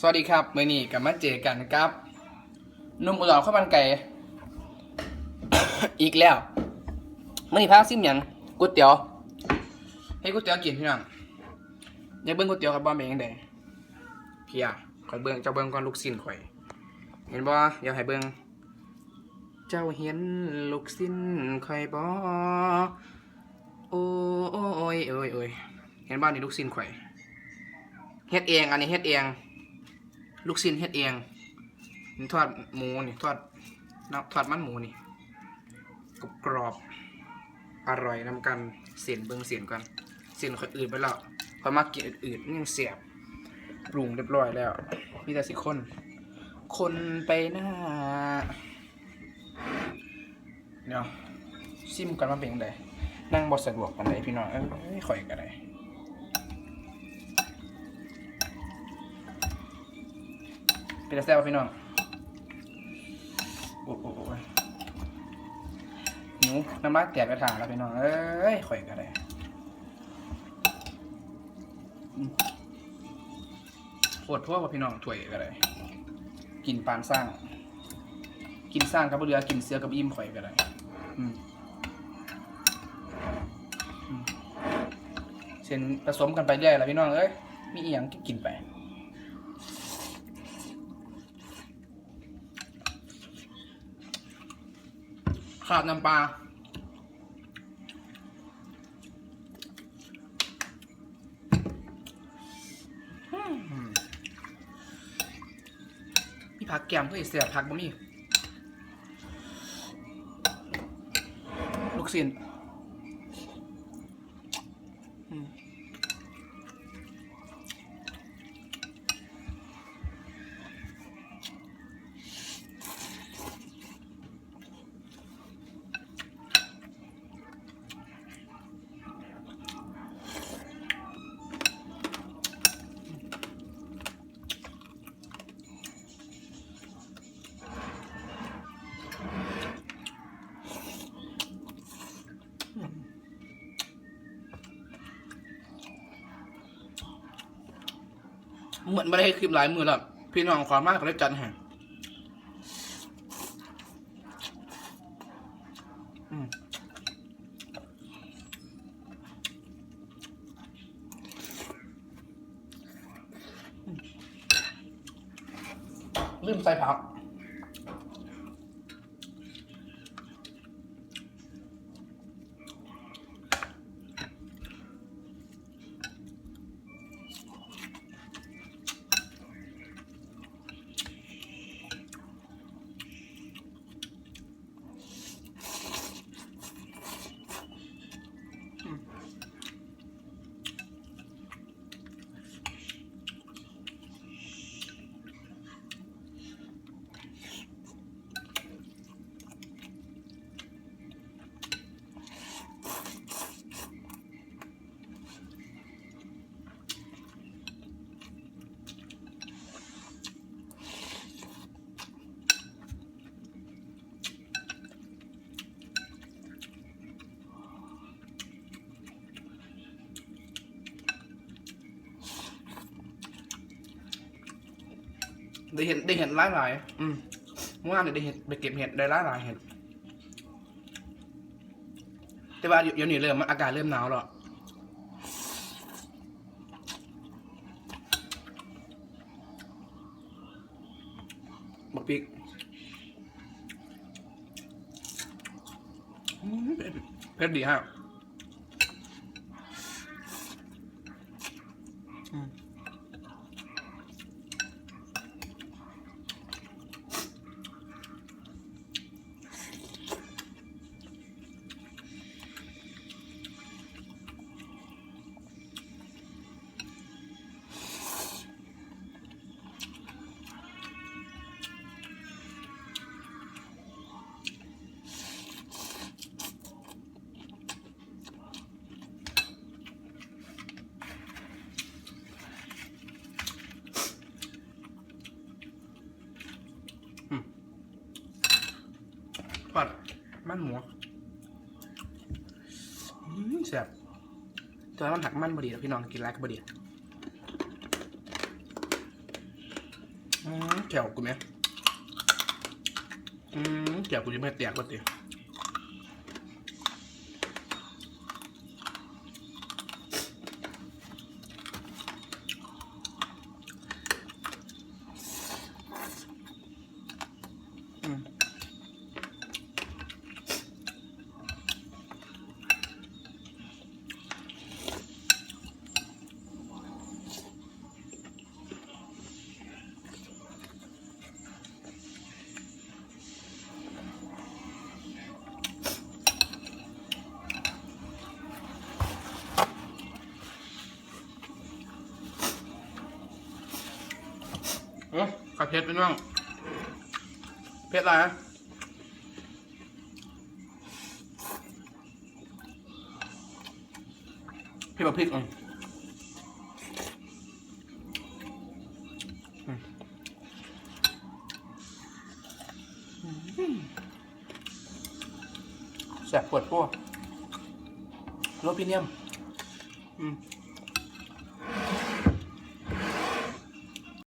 สวัสดีครับเมื่อนี้กับมาเจอกันครับนุ่มอุดรข้าวมันไก่ อีกแล้วเมื่อนี้พาซิมหยังก๋วยเตี๋ยวให้ก๋วยเตี๋ยวกินพี่น้องอยากเบิ้งก๋วยเตี๋ยวกับบอมเป็นยังไงพี่อะคอยเบิ้งเจ้าเบิ้งก่อนลูกสิ้นข่อย เห็นบ่อยากให้เบิ้งเจ้าเห็นลูกสิ้นข่อยบ่โอ้โอ้โอ้ยโอ้ยโอ้ยเห็นบ่นี่ลูกสิ้นข่อยเฮ็ดเองอันนี้เฮ็ดเอง ลูกชิ้นเฮ็ดเองนี่ทอดหมูนี่ทอดน้ำทอดมันหมูนี่กรอบกรอบอร่อยนำกันเสียนเบิ่งเสียนกันเสียนคนอื่นไปแล้วพอมากินอื่นๆยังเสียบปรุงเรียบร้อยแล้ว มีแต่สิคน คนไปหน้าเดี๋ยวซิมกันมาเป็นไงนั่งบอสะดวกปานใดพี่น้องเอ้ยข่อยกันได เป็นแซ่บพี่น้องโอ้โหหนูน้ำลายแตกกระถางแล้วพี่น้อง เอ้ยข่อยกันเลยปวดทั่วกับพี่น้องถวยกันเลยกินปานสร้าง กินสร้างกับเรือกินเสือกับอิ่มข่อยกันเลยเส้นผสมกันไปเรื่อยแหละพี่น้องเอ้ยมีอีหยังก็กินไป ขาดน้ำปลามีผักแกมเพื่อเสียผักบ่มีลูกศิษย์ เหมือนไม่ได้คลิปหลายมือแล้วพี่น้องความมากก็เลยจัดให้อืมลืมใส่ผัก ได้เห็นได้เห็นหลายหลายๆอืมเมื่อวานเนี่ยได้เห็นไปเก็บเห็ดได้หลายหลายๆเห็ดแต่ว่าเดี๋ยวนี้เริ่มอากาศเริ่มหนาวแล้วบักพริกอืมเผ็ดเผ็ดดีฮะอืม มันหมูแซ่บแตัวมันหักมันบดีแล้วพี่น้องกินไรก็บดีอืมแขวกูไหมอืมแขวกูจะไม่แตกก็เตียอืม โอ้ข้าเพชรเป็นบ้างเพชรอะไรฮะพี่บอกพริกอะแสบปวดพวกโรพิเนียม อืม